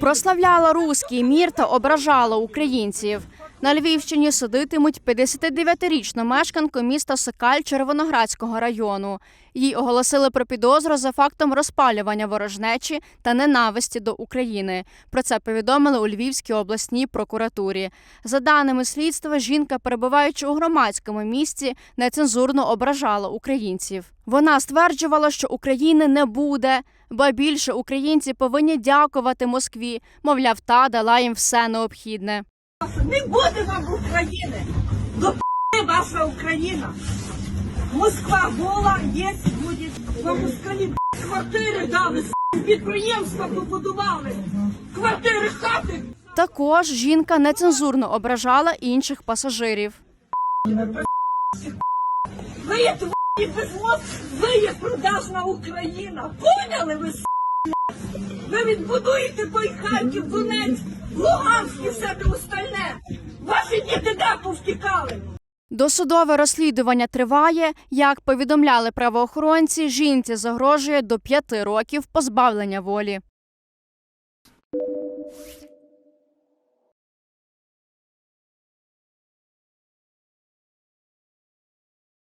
Прославляла руський мір та ображала українців. На Львівщині судитимуть 59-річну мешканку міста Сокаль Червоноградського району. Їй оголосили про підозру за фактом розпалювання ворожнечі та ненависті до України. Про це повідомили у Львівській обласній прокуратурі. За даними слідства, жінка, перебуваючи у громадському місці, нецензурно ображала українців. Вона стверджувала, що України не буде, ба більше українці повинні дякувати Москві. Мовляв, та дала їм все необхідне. Не буде вам України! До ваша Україна! Москва була, є, буде. Вам москалі квартири дали, підприємства побудували, квартири, хати. Також жінка нецензурно ображала інших пасажирів. Ви є твої безмозг, ви є продажна Україна. Поняли ви? Ви відбудуєте той Харків, Донець, Луганськ і все те остальне. Ваші діти де повтікали? Досудове розслідування триває. Як повідомляли правоохоронці, жінці загрожує до п'яти років позбавлення волі.